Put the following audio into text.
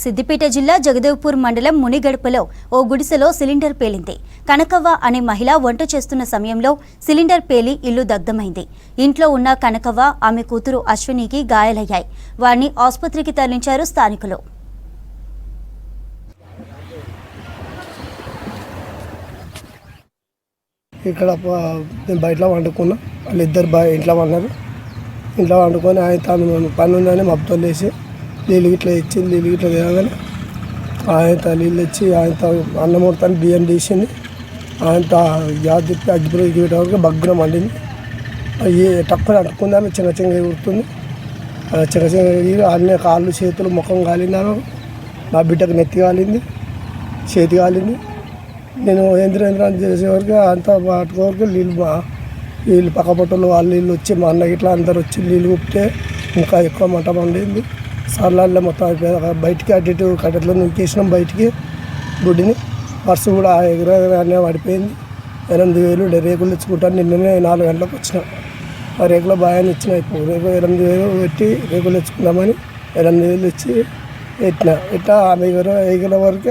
సిద్దిపేట జిల్లా జగదేవ్పూర్ మండలం మునిగడపలో ఓ గుడిసెలో సిలిండర్ పేలింది. కనకవ్వ అనే మహిళ వంట చేస్తున్న సమయంలో సిలిండర్ పేలి ఇల్లు దగ్ధమైంది. ఇంట్లో ఉన్న కనకవ్వ ఆమె కూతురు అశ్వినికి గాయాలయ్యాయి. వారిని ఆసుపత్రికి తరలించారు స్థానికులు. ఇక్కడ ప- నేను వండుకున్నా. వాళ్ళు ఇద్దరు ఇంట్లో వండారు. ఇంట్లో వండుకొని ఆయన తను పని ఉందని మబ్బుతో లేచి నీళ్ళు ఇట్లా ఇచ్చింది నీళ్ళు ఇట్లా తినగానే ఆయన నీళ్ళు ఇచ్చి ఆయనతో అన్నం మొత్తాన్ని బియ్యం తీసింది. ఆయనతో గ్యాస్ తిప్పి వరకు బగ్గున మండింది. అవి టక్కున అట్టుకుందాం చిన్న చిన్న ఎగురుతుంది. ఆ చిన్న చిన్న ఎగిరి అన్నీ కాళ్ళు చేతులు ముఖం కాలినారు. నా బిడ్డకు నెత్తి కాలింది చేతి కాలింది. నేను ఏంద్ర ఏంద్ర అని చేసేవరకు అంతా పట్టుకోవరకు నీళ్ళు మా వీళ్ళు పక్కపట్టలు వాళ్ళు వీళ్ళు వచ్చి మా అన్న ఇట్లా అందరు వచ్చి నీళ్ళు కుప్పితే ఇంకా ఎక్కువ మంట పండింది సర్లాల్లో మొత్తం అయిపోయింది. బయటికి అటు ఇటు కట్టెట్లో నూకేసినాం బయటికి. గుడ్డిని పర్సు కూడా ఎగరగానే పడిపోయింది. ఎనిమిది వేలు రేకులు తెచ్చుకుంటాను నిన్ననే నాలుగు గంటలకు వచ్చిన. ఆ రేకుల బాగానే ఇచ్చిన ఇప్పుడు. రేపు ఎనిమిది వేలు పెట్టి రేకులు తెచ్చుకుందామని ఎనిమిది వేలు ఇచ్చి పెట్టిన. ఇట్లా ఆమె ఎగర ఎగిన వరకు